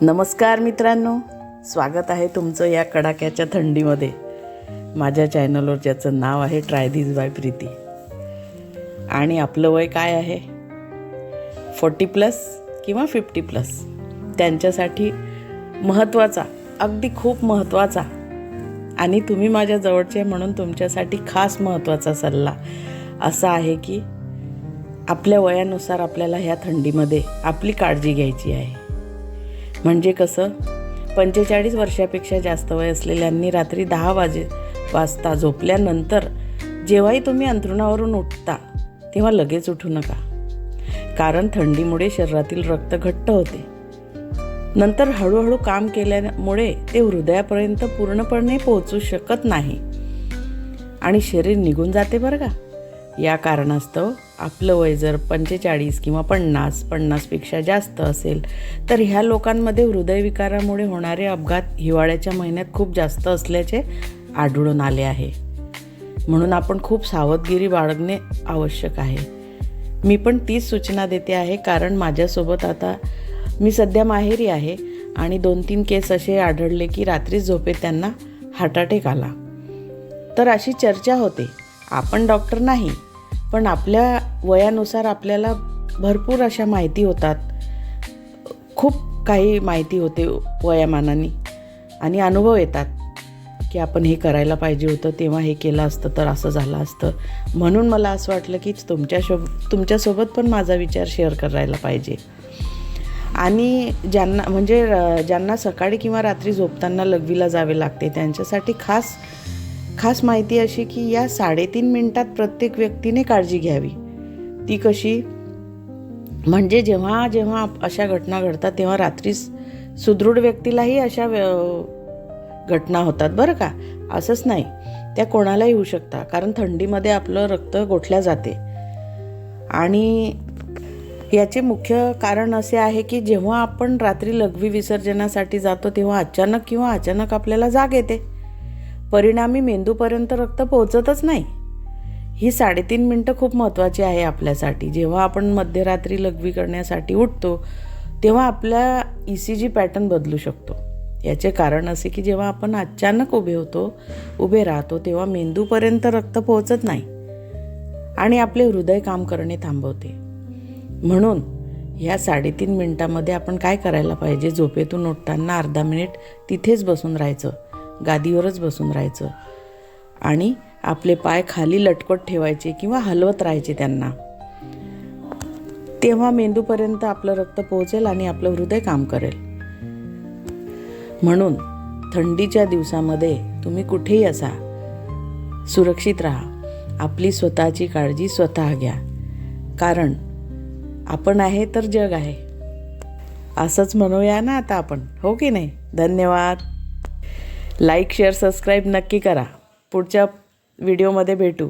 नमस्कार मित्रांनो स्वागत आहे तुमचं या कडाक्याच्या थंडीमध्ये. माझ्या चॅनलवर ज्याचं नाव आहे ट्राय दिस बाय प्रीती आणि आपलं वय काय आहे? फोर्टी प्लस किंवा फिफ्टी प्लस त्यांच्यासाठी महत्त्वाचा अगदी खूप महत्त्वाचा. आणि तुम्ही माझ्या जवळचे म्हणून तुमच्यासाठी खास महत्त्वाचा सल्ला असा आहे की आपल्या वयानुसार आपल्याला ह्या थंडीमध्ये आपली काळजी घ्यायची आहे. म्हणजे कसं? पंचेचाळीस वर्षापेक्षा जास्त वय असलेल्यांनी रात्री दहा वाजे वाजता झोपल्यानंतर जेव्हाही तुम्ही अंथरुणावरून उठता तेव्हा लगेच उठू नका. कारण थंडीमुळे शरीरातील रक्त घट्ट होते. नंतर हळूहळू काम केल्यामुळे ते हृदयापर्यंत पूर्णपणे पोहोचू शकत नाही. आणि शरीर निघून जाते बरं का? या कारणास्तव आपलं वय जर पंचेचाळीस किंवा पन्नास पन्नासपेक्षा जास्त असेल तर ह्या लोकांमध्ये हृदयविकारामुळे होणारे अपघात हिवाळ्याच्या महिन्यात खूप जास्त असल्याचे आढळून आले आहे. म्हणून आपण खूप सावधगिरी बाळगणे आवश्यक आहे. मी पण तीच सूचना देते आहे कारण माझ्यासोबत आता मी सध्या माहेरी आहे आणि दोन तीन केस असे आढळले की रात्री झोपेत त्यांना हार्ट अटॅक आला. तर अशी चर्चा होते. आपण डॉक्टर नाही पण आपल्या वयानुसार आपल्याला भरपूर अशा माहिती होतात. खूप काही माहिती होते वयामानाने. आणि अनुभव येतात की आपण हे करायला पाहिजे होतं तेव्हा हे केलं असतं तर असं झालं असतं. म्हणून मला असं वाटलं की तुमच्या शोब तुमच्यासोबत पण माझा विचार शेअर करायला पाहिजे. आणि ज्यांना म्हणजे ज्यांना सकाळी किंवा रात्री झोपताना लघवीला जावे लागते त्यांच्यासाठी खास खास माहिती अशी की या साडेतीन मिनिटात प्रत्येक व्यक्तीने काळजी घ्यावी. ती कशी? म्हणजे जेव्हा जेव्हा अशा घटना घडतात तेव्हा रात्री सुदृढ व्यक्तीलाही अशा व्य- घटना होतात बरं का? असंच नाही. त्या कोणालाही होऊ शकतात कारण थंडीमध्ये आपलं रक्त गोठल्या जाते. आणि याचे मुख्य कारण असे आहे की जेव्हा आपण रात्री लघवी विसर्जनासाठी जातो तेव्हा अचानक किंवा अचानक आपल्याला जाग येते. परिणामी मेंदूपर्यंत रक्त पोहोचतच नाही. ही साडेतीन मिनटं खूप महत्त्वाची आहे आपल्यासाठी. जेव्हा आपण मध्यरात्री लघवी करण्यासाठी उठतो तेव्हा आपल्या ई सी जी पॅटर्न बदलू शकतो. याचे कारण असे की जेव्हा आपण अचानक उभे होतो उभे राहतो तेव्हा मेंदूपर्यंत रक्त पोहोचत नाही आणि आपले हृदय काम करणे थांबवते. म्हणून ह्या साडेतीन मिनटामध्ये आपण काय करायला पाहिजे? झोपेतून उठताना अर्धा मिनिट तिथेच बसून राहायचं. गादीवरच बसून राहायचं. आणि आपले पाय खाली लटकट ठेवायचे किंवा हलवत राहायचे त्यांना. तेव्हा मेंदूपर्यंत आपलं रक्त पोहोचेल आणि आपलं हृदय काम करेल. म्हणून थंडीच्या दिवसामध्ये तुम्ही कुठेही असा. सुरक्षित राहा. आपली स्वतःची काळजी स्वतः घ्या. कारण आपण आहे तर जग आहे. असंच म्हणूया ना आता आपण. हो की नाही? धन्यवाद. लाईक शेअर सबस्क्राईब नक्की करा. पुढच्या व्हिडिओमध्ये भेटू.